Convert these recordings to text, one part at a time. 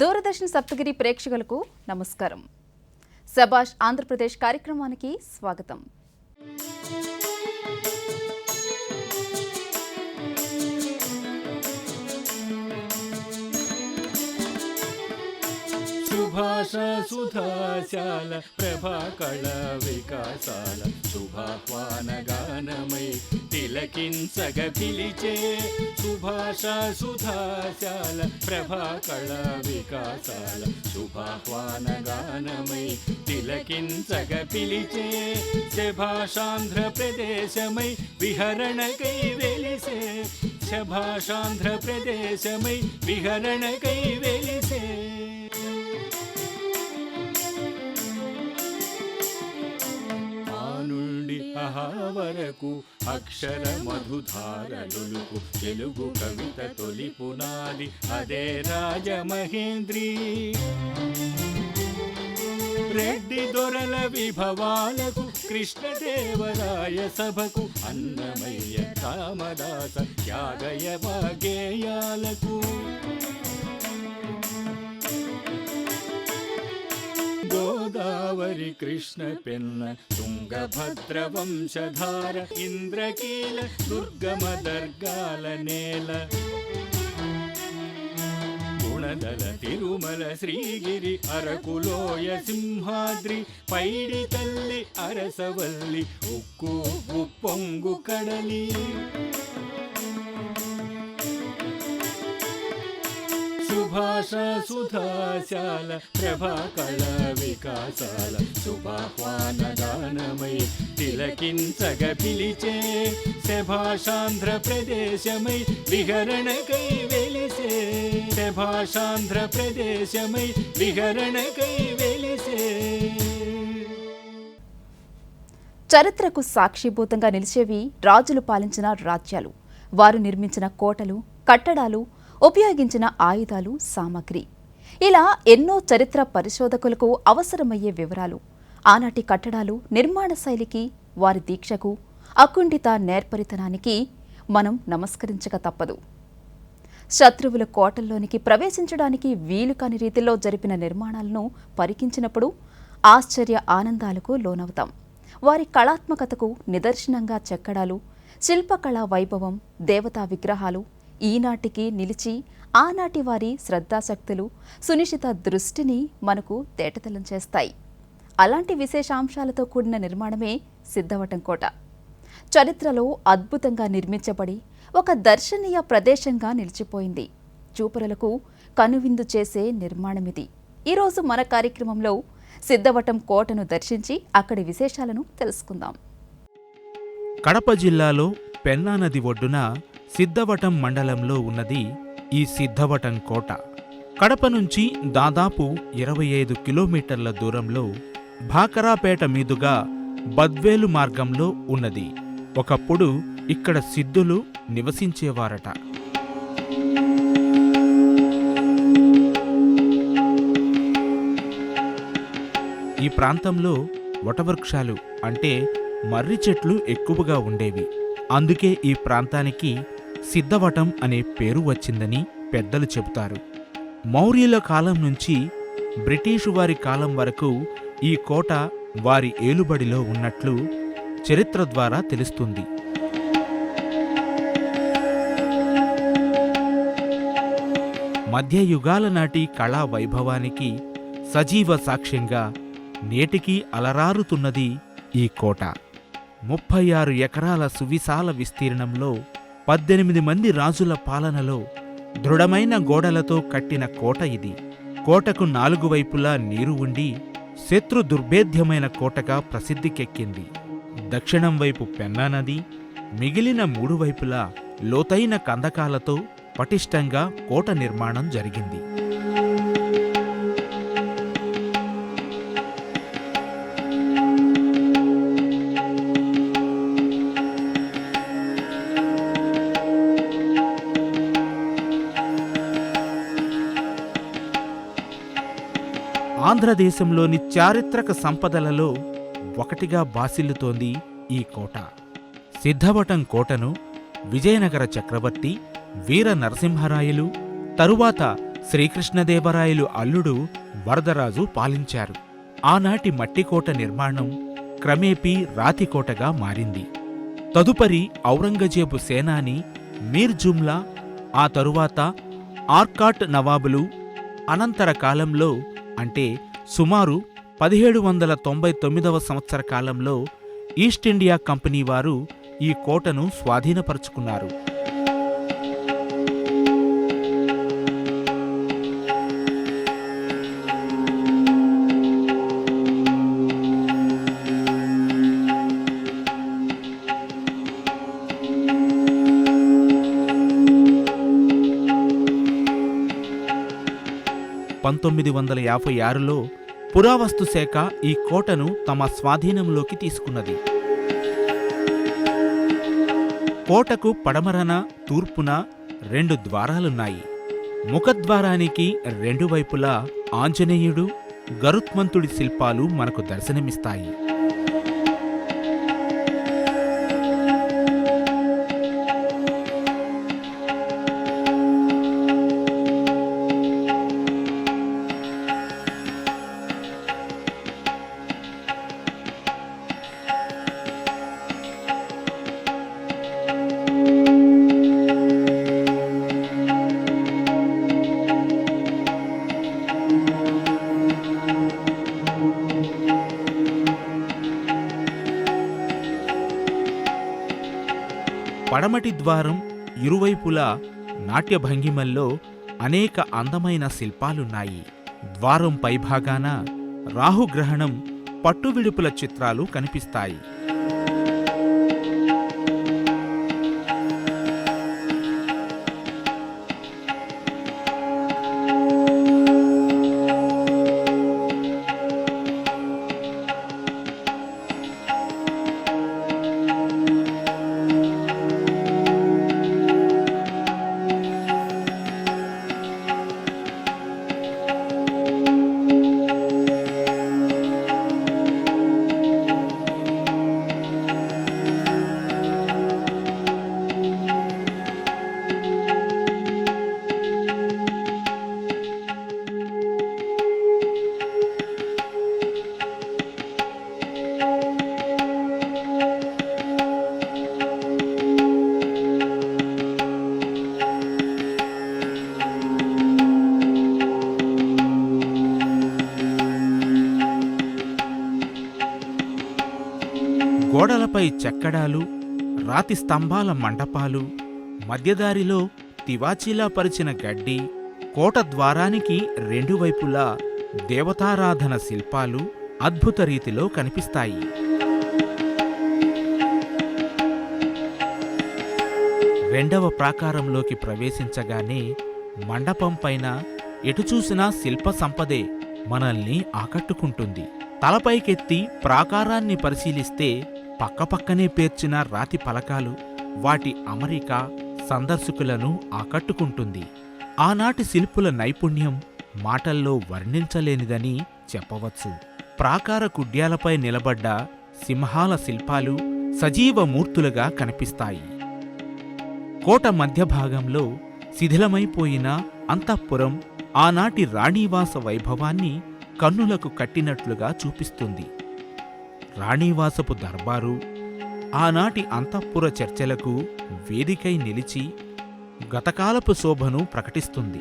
దూరదర్శన్ సప్తగిరి ప్రేక్షకులకు నమస్కారం. సబాష్ ఆంధ్రప్రదేశ్ కార్యక్రమానికి స్వాగతం. సుభాష సుధాశాల ప్రభాకళ వికాసాల శుభాహ్వాన గానమై తిలకించగ పిలిచే సుభాష సుధాశాల ప్రభాకళ వికాసాల శుభాహ్వాన గానమై తిలకించగ పిలిచే శభాషాంధ్ర ప్రదేశమై విహరణకై వెలిసే శభాషాంధ్ర ప్రదేశమై విహరణకై వెలిసే వరకు అక్షర మధుధారలుకు తెలుగు కవిత తొలి పునాది. అదే రాజమహేంద్రి. రెడ్డి దొరల విభవాలకు కృష్ణదేవరాయ సభకు అన్నమయ్య రామదాస త్యాగయ వాగేయాలకు గోదావరి కృష్ణ పెన్న తుంగభద్ర వంశధార ఇంద్రకీల దుర్గమ దర్గాల నేల గుణదల తిరుమల శ్రీగిరి అరకులోయ సింహాద్రి పైడి తల్లి అరసవల్లి ఉక్కు ఉప్పొంగు కడలి సుభాష సుధాశాల ప్రభాకళ వికాసాల శుభాహ్వాన గానమై తిలకించగ పిలిచే శభాషాంధ్ర ప్రదేశమై విహరణకై వెలిసే శభాషాంధ్ర ప్రదేశమై విహరణకై వెలిసే చరిత్రకు సాక్షిభూతంగా నిలిచేవి రాజులు పాలించిన రాజ్యాలు. వారు నిర్మించిన కోటలు కట్టడాలు ఉపయోగించిన ఆయుధాలు సామగ్రి. ఇలా ఎన్నో చరిత్ర పరిశోధకులకు అవసరమయ్యే వివరాలు ఆనాటి కట్టడాలు నిర్మాణ శైలికి వారి దీక్షకు అకుంఠిత నేర్పరితనానికి మనం నమస్కరించక తప్పదు. శత్రువుల కోటల్లోనికి ప్రవేశించడానికి వీలు కాని రీతిలో జరిపిన నిర్మాణాలను పరికించినప్పుడు ఆశ్చర్య ఆనందాలకు లోనవుతాం. వారి కళాత్మకతకు నిదర్శనంగా చెక్కడాలు శిల్పకళా వైభవం దేవతా విగ్రహాలు ఈనాటికి నిలిచి ఆనాటి వారి శ్రద్ధాశక్తులు సునిశ్చిత దృష్టిని మనకు తేటతెల్లం చేస్తాయి. అలాంటి విశేషాంశాలతో కూడిన నిర్మాణమే సిద్ధవటం కోట. చరిత్రలో అద్భుతంగా నిర్మించబడి ఒక దర్శనీయ ప్రదేశంగా నిలిచిపోయింది. చూపరులకు కనువిందు చేసే నిర్మాణమిది. ఈరోజు మన కార్యక్రమంలో సిద్ధవటం కోటను దర్శించి అక్కడి విశేషాలను తెలుసుకుందాం. కడప జిల్లాలో పెన్నా నది ఒడ్డున సిద్ధవటం మండలంలో ఉన్నది ఈ సిద్ధవటం కోట. కడప నుంచి దాదాపు ఇరవై ఐదు కిలోమీటర్ల దూరంలో భాకరాపేట మీదుగా బద్వేలు మార్గంలో ఉన్నది. ఒకప్పుడు ఇక్కడ సిద్ధులు నివసించేవారట. ఈ ప్రాంతంలో వటవృక్షాలు అంటే మర్రి చెట్లు ఎక్కువగా ఉండేవి. అందుకే ఈ ప్రాంతానికి సిద్ధవటం అనే పేరు వచ్చిందని పెద్దలు చెబుతారు. మౌర్యుల కాలం నుంచి బ్రిటీషు వారి కాలం వరకు ఈ కోట వారి ఏలుబడిలో ఉన్నట్లు చరిత్ర ద్వారా తెలుస్తుంది. మధ్యయుగాల నాటి కళా వైభవానికి సజీవ సాక్ష్యంగా నేటికీ అలరారుతున్నది ఈ కోట. ముప్పై ఆరు ఎకరాల సువిశాల విస్తీర్ణంలో పద్దెనిమిది మంది రాజుల పాలనలో దృఢమైన గోడలతో కట్టిన కోట ఇది. కోటకు నాలుగు వైపులా నీరు ఉండి శత్రు దుర్భేద్యమైన కోటగా ప్రసిద్ధికెక్కింది. దక్షిణం వైపు పెన్నా నది మిగిలిన మూడు వైపులా లోతైన కందకాలతో పటిష్టంగా కోట నిర్మాణం జరిగింది. ఆంధ్రదేశంలోని చారిత్రక సంపదలలో ఒకటిగా బాసిల్లుతోంది ఈ కోట. సిద్ధవటం కోటను విజయనగర చక్రవర్తి వీర నరసింహరాయలు తరువాత శ్రీకృష్ణదేవరాయలు అల్లుడు వరదరాజు పాలించారు. ఆనాటి మట్టికోట నిర్మాణం క్రమేపీ రాతికోటగా మారింది. తదుపరి ఔరంగజేబు సేనాని మీర్ జుమ్లా ఆ తరువాత ఆర్కాట్ నవాబులు అనంతర కాలంలో అంటే సుమారు పదిహేడు వందల తొంభై తొమ్మిదవ సంవత్సర కాలంలో ఈస్ట్ ఇండియా కంపెనీ వారు ఈ కోటను స్వాధీనపరుచుకున్నారు. పంతొమ్మిది వందల యాభై ఆరులో పురావస్తు శాఖ ఈ కోటను తమ స్వాధీనంలోకి తీసుకున్నది. కోటకు పడమరన తూర్పున రెండు ద్వారాలున్నాయి. ముఖద్వారానికి రెండు వైపులా ఆంజనేయుడు గరుత్మంతుడి శిల్పాలు మనకు దర్శనమిస్తాయి. పడమటి ద్వారం ఇరువైపులా నాట్య భంగిమల్లో అనేక అందమైన శిల్పాలున్నాయి. ద్వారం పైభాగాన రాహుగ్రహణం పట్టువిడుపుల చిత్రాలు కనిపిస్తాయి. గోడలపై చెక్కడాలు రాతి స్తంభాల మండపాలు మధ్యదారిలో తివాచీలా పరిచిన గడ్డి కోట ద్వారానికి రెండు వైపులా దేవతారాధన శిల్పాలు అద్భుత రీతిలో కనిపిస్తాయి. రెండవ ప్రాకారంలోకి ప్రవేశించగానే మండపం పైన ఎటు చూసినా శిల్ప సంపదే మనల్ని ఆకట్టుకుంటుంది. తలపైకెత్తి ప్రాకారాన్ని పరిశీలిస్తే పక్కపక్కనే పేర్చిన రాతి పలకాలు వాటి అమరిక సందర్శకులను ఆకట్టుకుంటుంది. ఆనాటి శిల్పుల నైపుణ్యం మాటల్లో వర్ణించలేనిదని చెప్పవచ్చు. ప్రాకార కుడ్యాలపై నిలబడ్డ సింహాల శిల్పాలు సజీవ మూర్తులుగా కనిపిస్తాయి. కోట మధ్య భాగంలో శిథిలమైపోయిన అంతఃపురం ఆనాటి రాణీవాస వైభవాన్ని కన్నులకు కట్టినట్లుగా చూపిస్తుంది. రాణివాసపు దర్బారు ఆనాటి అంతఃపుర చర్చలకు వేదికై నిలిచి గతకాలపు శోభను ప్రకటిస్తుంది.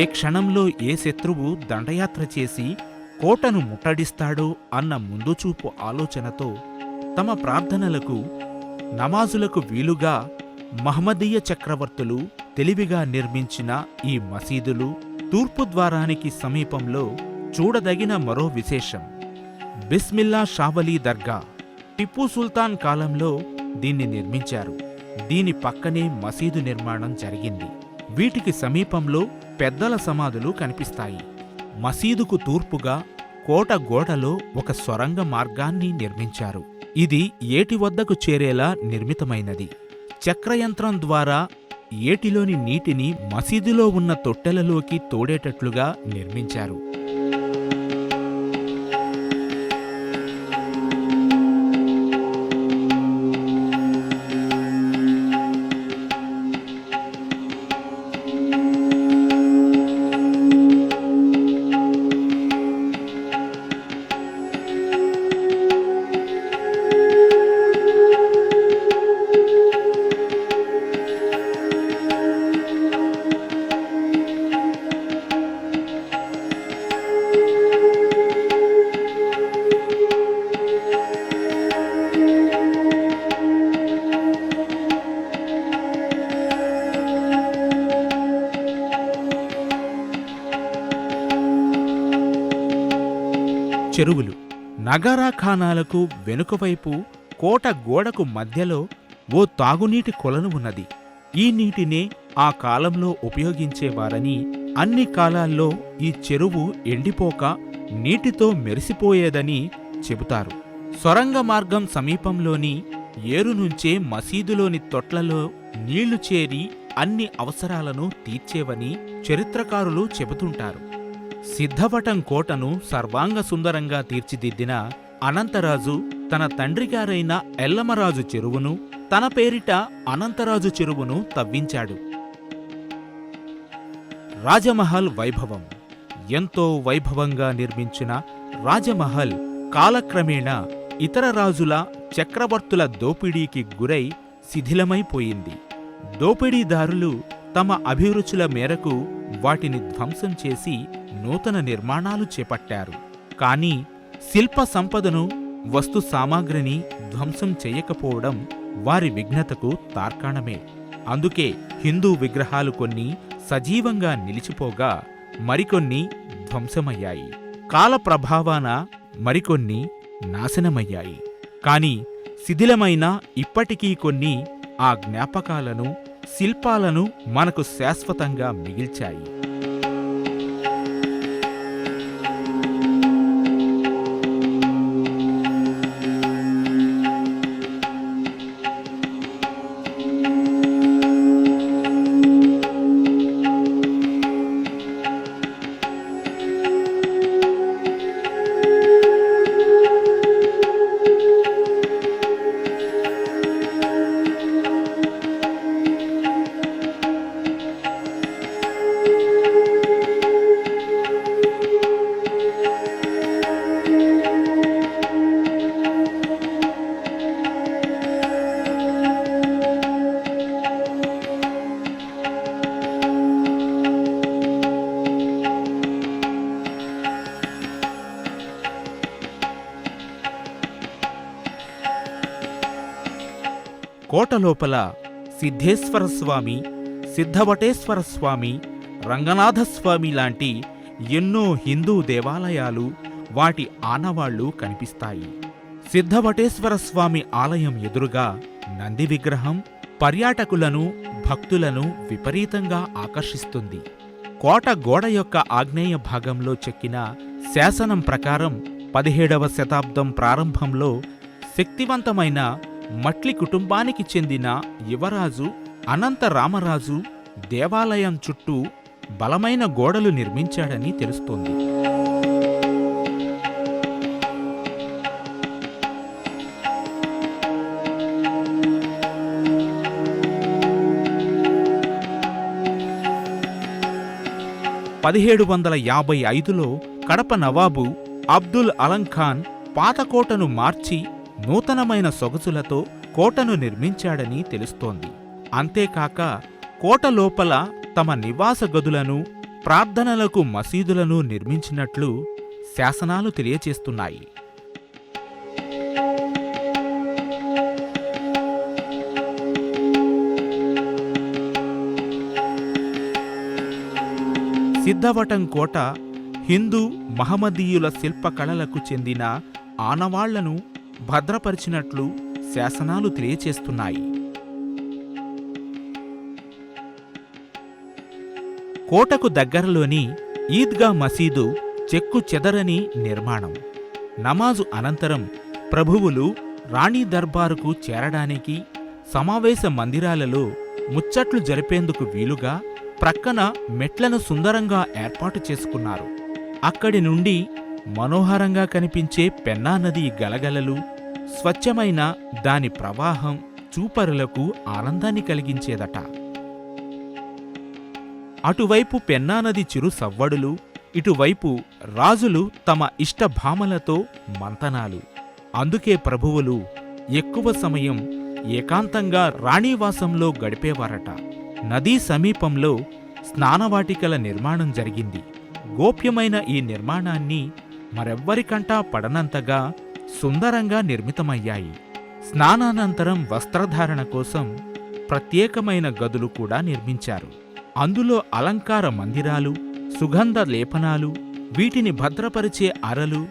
ఏ క్షణంలో ఏ శత్రువు దండయాత్ర చేసి కోటను ముట్టడిస్తాడో అన్న ముందుచూపు ఆలోచనతో తమ ప్రార్థనలకు నమాజులకు వీలుగా మహమ్మదీయ చక్రవర్తులు తెలివిగా నిర్మించిన ఈ మసీదులు తూర్పు ద్వారానికి సమీపంలో చూడదగిన మరో విశేషం. బిస్మిల్లా షావలీ దర్గా టిప్పు సుల్తాన్ కాలంలో దీన్ని నిర్మించారు. దీని పక్కనే మసీదు నిర్మాణం జరిగింది. వీటికి సమీపంలో పెద్దల సమాధులు కనిపిస్తాయి. మసీదుకు తూర్పుగా కోట గోడలో ఒక సొరంగ మార్గాన్ని నిర్మించారు. ఇది ఏటి వద్దకు చేరేలా నిర్మితమైనది. చక్రయంత్రం ద్వారా ఏటిలోని నీటిని మసీదులో ఉన్న తొట్టెలలోకి తోడేటట్లుగా నిర్మించారు. చెరువులు. నగరాఖానాలకు వెనుకవైపు కోట గోడకు మధ్యలో ఓ తాగునీటి కొలను ఉన్నది. ఈ నీటినే ఆ కాలంలో ఉపయోగించేవారని అన్ని కాలాల్లో ఈ చెరువు ఎండిపోక నీటితో మెరిసిపోయేదని చెబుతారు. సొరంగ మార్గం సమీపంలోని ఏరు నుంచే మసీదులోని తొట్లలో నీళ్ళు చేరి అన్ని అవసరాలను తీర్చేవని చరిత్రకారులు చెబుతుంటారు. సిద్ధవటం కోటను సర్వాంగ సుందరంగా తీర్చిదిద్దిన అనంతరాజు తన తండ్రిగారైన ఎల్లమరాజు చెరువును తన పేరిట అనంతరాజు చెరువును తవ్వించాడు. రాజమహల్ వైభవం. ఎంతో వైభవంగా నిర్మించిన రాజమహల్ కాలక్రమేణా ఇతర రాజుల చక్రవర్తుల దోపిడీకి గురై శిథిలమైపోయింది. దోపిడీదారులు తమ అభిరుచుల మేరకు వాటిని ధ్వంసం చేసి నూతన నిర్మాణాలు చేపట్టారు. కానీ శిల్ప సంపదను వస్తు సామాగ్రిని ధ్వంసం చేయకపోవడం వారి విఘ్నతకు తార్కాణమే. అందుకే హిందూ విగ్రహాలు కొన్ని సజీవంగా నిలిచిపోగా మరికొన్ని ధ్వంసమయ్యాయి. కాల ప్రభావాన మరికొన్ని నాశనమయ్యాయి. కాని శిథిలమైన ఇప్పటికీ కొన్ని ఆ జ్ఞాపకాలను శిల్పాలను మనకు శాశ్వతంగా మిగిల్చాయి. కోట లోపల సిద్ధేశ్వర స్వామి సిద్ధవటేశ్వర స్వామి రంగనాథస్వామి లాంటి ఎన్నో హిందూ దేవాలయాలు వాటి ఆనవాళ్ళు కనిపిస్తాయి. సిద్ధవటేశ్వర స్వామి ఆలయం ఎదురుగా నంది విగ్రహం పర్యాటకులను భక్తులను విపరీతంగా ఆకర్షిస్తుంది. కోట గోడ యొక్క ఆగ్నేయ భాగంలో చెక్కిన శాసనం ప్రకారం పదిహేడవ శతాబ్దం ప్రారంభంలో శక్తివంతమైన మట్లి కుటుంబానికి చెందిన యువరాజు అనంత రామరాజు దేవాలయం చుట్టూ బలమైన గోడలు నిర్మించాడని తెలుస్తోంది. పదిహేడు వందల యాభై ఐదులో కడప నవాబు అబ్దుల్ అలం ఖాన్ పాత కోటను మార్చి నూతనమైన సొగసులతో కోటను నిర్మించాడని తెలుస్తోంది. అంతేకాక కోట లోపల తమ నివాస గదులను ప్రార్థనలకు మసీదులను నిర్మించినట్లు శాసనాలు తెలియచేస్తున్నాయి. సిద్ధవటం కోట హిందూ మహమ్మదీయుల శిల్పకళలకు చెందిన ఆనవాళ్ళను భద్రపరిచినట్లు శాసనాలు తెలియచేస్తున్నాయి. కోటకు దగ్గరలోని ఈద్గా మసీదు చెక్కు చెదరని నిర్మాణం. నమాజు అనంతరం ప్రభువులు రాణి దర్బారుకు చేరడానికి సమావేశ మందిరాలలో ముచ్చట్లు జరిపేందుకు వీలుగా ప్రక్కన మెట్లను సుందరంగా ఏర్పాటు చేసుకున్నారు. అక్కడి నుండి మనోహరంగా కనిపించే పెన్నా నది గలగలలు స్వచ్ఛమైన దాని ప్రవాహం చూపరులకు ఆనందాన్ని కలిగించేదట. అటువైపు పెన్నానది చిరు సవ్వడులు ఇటువైపు రాజులు తమ ఇష్టభామలతో మంతనాలు. అందుకే ప్రభువులు ఎక్కువ సమయం ఏకాంతంగా రాణివాసంలో గడిపేవారట. నదీ సమీపంలో స్నానవాటికల నిర్మాణం జరిగింది. గోప్యమైన ఈ నిర్మాణాన్ని మరెవ్వరికంటా పడనంతగా సుందరంగా నిర్మితమయ్యాయి. స్నానానంతరం వస్త్రధారణ కోసం ప్రత్యేకమైన గదులు కూడా నిర్మించారు. అందులో అలంకార మందిరాలు సుగంధ లేపనాలు వీటిని భద్రపరిచే అరలు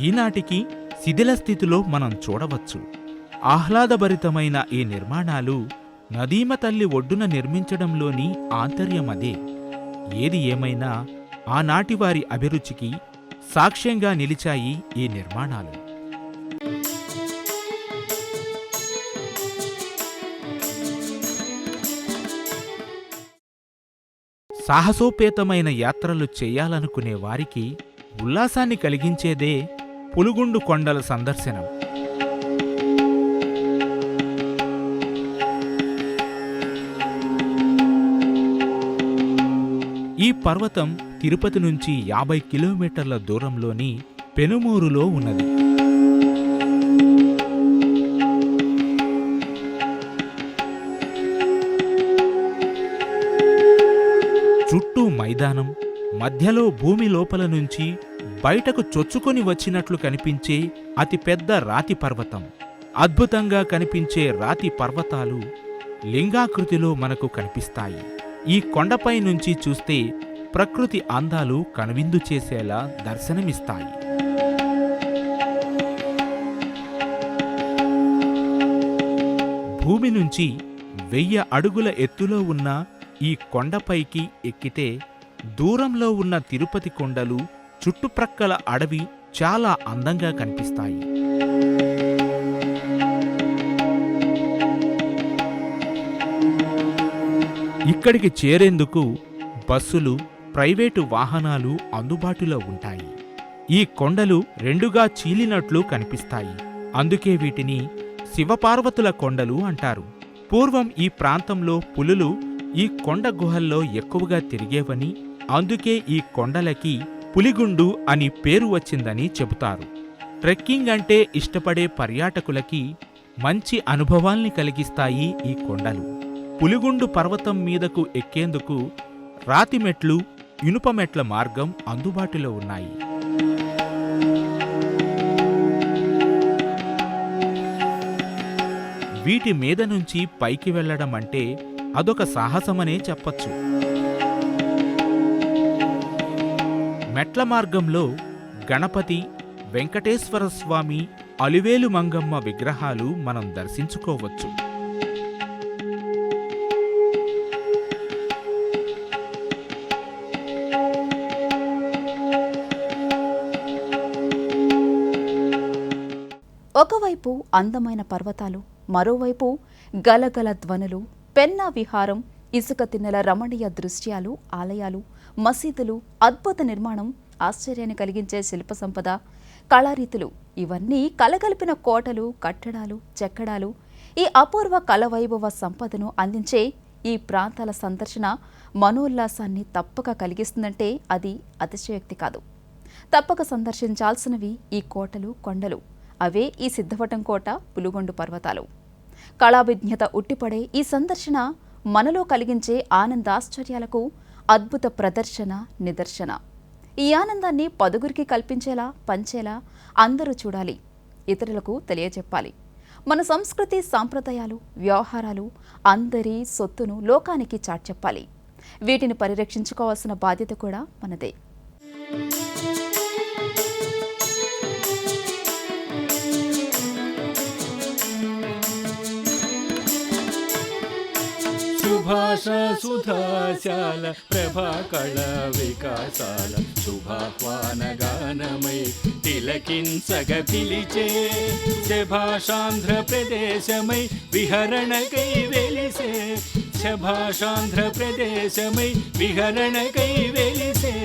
ఈనాటికి శిథిల స్థితిలో మనం చూడవచ్చు. ఆహ్లాదభరితమైన ఈ నిర్మాణాలు నదీమ తల్లి ఒడ్డున నిర్మించడంలోని ఆంతర్యమదే. ఏది ఏమైనా ఆనాటి వారి అభిరుచికి సాక్ష్యంగా నిలిచాయి ఈ నిర్మాణాలు. సాహసోపేతమైన యాత్రలు చేయాలనుకునే వారికి ఉల్లాసాన్ని కలిగించేదే పులుగుండు కొండల సందర్శనం. ఈ పర్వతం తిరుపతి నుంచి యాభై కిలోమీటర్ల దూరంలోని పెనుమూరులో ఉన్నది. చుట్టూ మైదానం మధ్యలో భూమి లోపల నుంచి బయటకు చొచ్చుకొని వచ్చినట్లు కనిపించే అతిపెద్ద రాతి పర్వతం. అద్భుతంగా కనిపించే రాతి పర్వతాలు లింగాకృతిలో మనకు కనిపిస్తాయి. ఈ కొండపై నుంచి చూస్తే ప్రకృతి అందాలు కనువిందు చేసేలా దర్శనమిస్తాయి. భూమి నుంచి వెయ్యి అడుగుల ఎత్తులో ఉన్న ఈ కొండపైకి ఎక్కితే దూరంలో ఉన్న తిరుపతి కొండలు చుట్టుప్రక్కల అడవి చాలా అందంగా కనిపిస్తాయి. ఇక్కడికి చేరేందుకు బస్సులు ప్రైవేటు వాహనాలు అందుబాటులో ఉంటాయి. ఈ కొండలు రెండుగా చీలినట్లు కనిపిస్తాయి. అందుకే వీటిని శివపార్వతుల కొండలు అంటారు. పూర్వం ఈ ప్రాంతంలో పులులు ఈ కొండ గుహల్లో ఎక్కువగా తిరిగేవని అందుకే ఈ కొండలకి పులిగుండు అని పేరు వచ్చిందని చెబుతారు. ట్రెక్కింగ్ అంటే ఇష్టపడే పర్యాటకులకి మంచి అనుభవాల్ని కలిగిస్తాయి ఈ కొండలు. పులిగుండు పర్వతం మీదకు ఎక్కేందుకు రాతి మెట్లు ఇనుప మెట్ల మార్గం అందుబాటులో ఉన్నాయి. వీటి మీద నుంచి పైకి వెళ్ళడం అంటే అదొక సాహసమనే చెప్పచ్చు. మెట్ల మార్గంలో గణపతి వెంకటేశ్వర స్వామి అలివేలు మంగమ్మ విగ్రహాలు మనం దర్శించుకోవచ్చు. ఒకవైపు అందమైన పర్వతాలు మరోవైపు గలగల ధ్వనులు పెన్నా విహారం ఇసుక తిన్నెల రమణీయ దృశ్యాలు ఆలయాలు మసీదులు అద్భుత నిర్మాణం ఆశ్చర్యాన్ని కలిగించే శిల్ప సంపద కళారీతులు. ఇవన్నీ కలగలిపిన కోటలు కట్టడాలు చెక్కడాలు ఈ అపూర్వ కళవైభవ సంపదను అందించే ఈ ప్రాంతాల సందర్శన మనోల్లాసాన్ని తప్పక కలిగిస్తుందంటే అది అతిశయోక్తి కాదు. తప్పక సందర్శించాల్సినవి ఈ కోటలు కొండలు. అవే ఈ సిద్ధవటం కోట పులుగొండు పర్వతాలు. కళాభిజ్ఞత ఉట్టిపడే ఈ సందర్శన మనలో కలిగించే ఆనందాశ్చర్యాలకు అద్భుత ప్రదర్శన నిదర్శన. ఈ ఆనందాన్ని పదుగురికి కల్పించేలా పంచేలా అందరూ చూడాలి ఇతరులకు తెలియజెప్పాలి మన సంస్కృతి సాంప్రదాయాలు వ్యవహారాలు అందరి సొత్తును లోకానికి చాటి వీటిని పరిరక్షించుకోవాల్సిన బాధ్యత కూడా మనదే. శుభాష సుధాశాల ప్రభాకళ వికాసాల శుభాహ్వాన గానమై తిలకించగ పిలిచే శభాషాంధ్ర ప్రదేశమై విహరణకై వెలిసే శభాషాంధ్ర ప్రదేశమై విహరణకై వెలిసే